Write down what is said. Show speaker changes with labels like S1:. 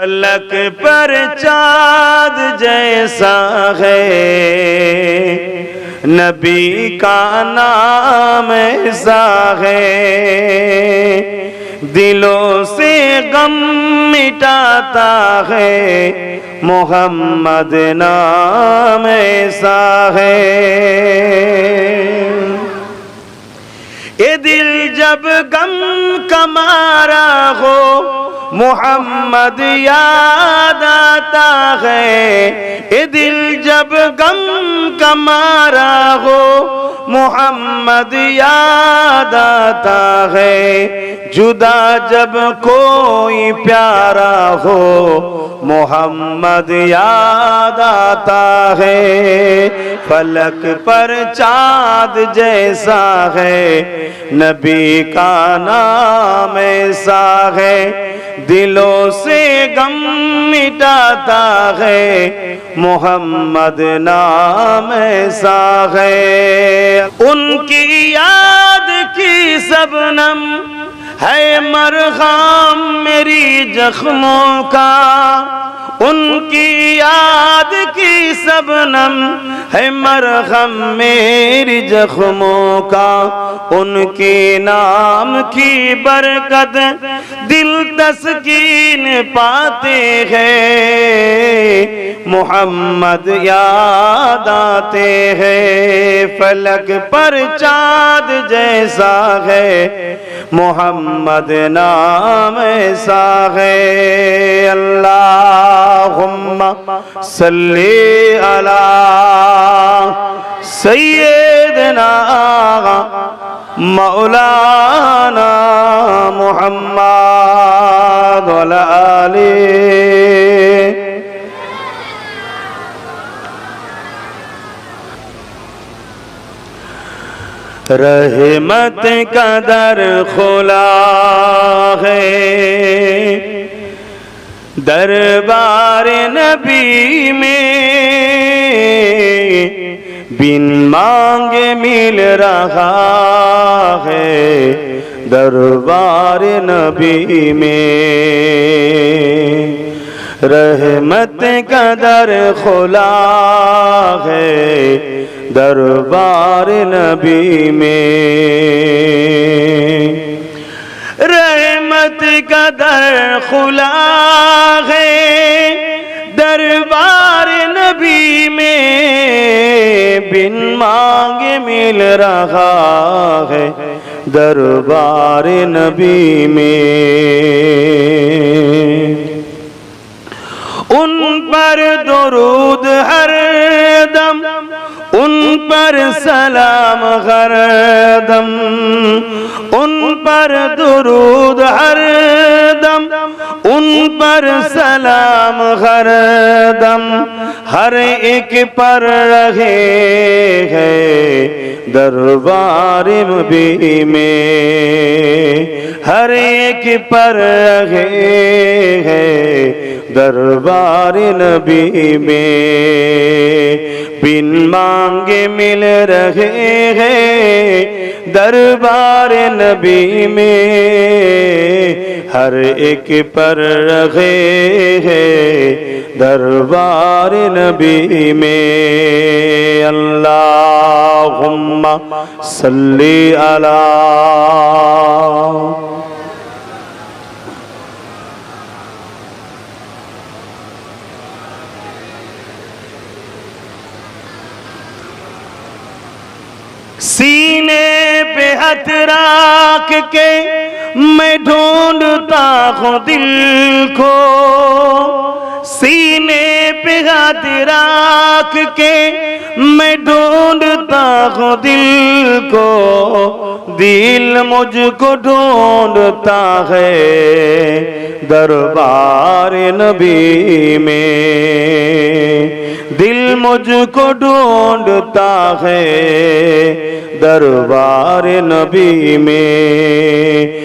S1: فلک پر چاند جیسا ہے۔ نبی کا نام ایسا ہے۔ دلوں سے غم مٹاتا ہے۔ محمد نام ایسا ہے۔ یہ دل جب غم کمارا ہو محمد یاد آتا ہے یہ دل جب غم کمارا ہو، محمد یاد آتا ہے۔ جدا جب کوئی پیارا ہو، محمد یاد آتا ہے۔ فلک پر چاند جیسا ہے، نبی کا نام ایسا ہے۔ دلوں سے غم مٹاتا ہے۔ محمد نام ایسا ہے۔ ان کی یاد کی سبنم ہے مرغام میری زخموں کا۔ ان کی یاد کی سبنم ہے مرغم میری زخموں کا ان کے نام کی برکت دل تسکین پاتے ہیں۔ محمد یاد آتے ہیں۔ فلک پر چاند جیسا ہے۔ محمد نام ایسا ہے۔ اللہم صلی علی سیدنا مولانا محمد وعلى آله رحمت کا در کھلا دربار نبی میں بن مانگ مل رہا ہے دربار نبی میں۔ رحمت کا در کھلا ہے دربار نبی میں۔ رحمت کا در کھلا ہے دربار نبی میں بن مانگ مل رہا ہے دربار نبی میں ان پر درود ہر دم ان پر سلام ہر دم ان پر درود ہر دم ان پر سلام ہر دم ہر ایک پر رہے ہے۔ دربار نبی میں ہر ایک پر رہے ہے۔ دربار نبی میں بن مانگے مل رہے ہیں۔ دربار نبی میں ہر ایک پر رہے ہیں۔ دربار نبی میں اللہم صلی علی سینے پہ ہاتھ راکھ کے میں ڈھونڈتا ہوں دل کو۔ سینے پہ ہاتھ راکھ کے میں ڈھونڈتا ہوں دل کو۔ دل مجھ کو ڈھونڈتا ہے دربار نبی میں۔ دل مجھ کو ڈھونڈتا ہے دربار نبی میں۔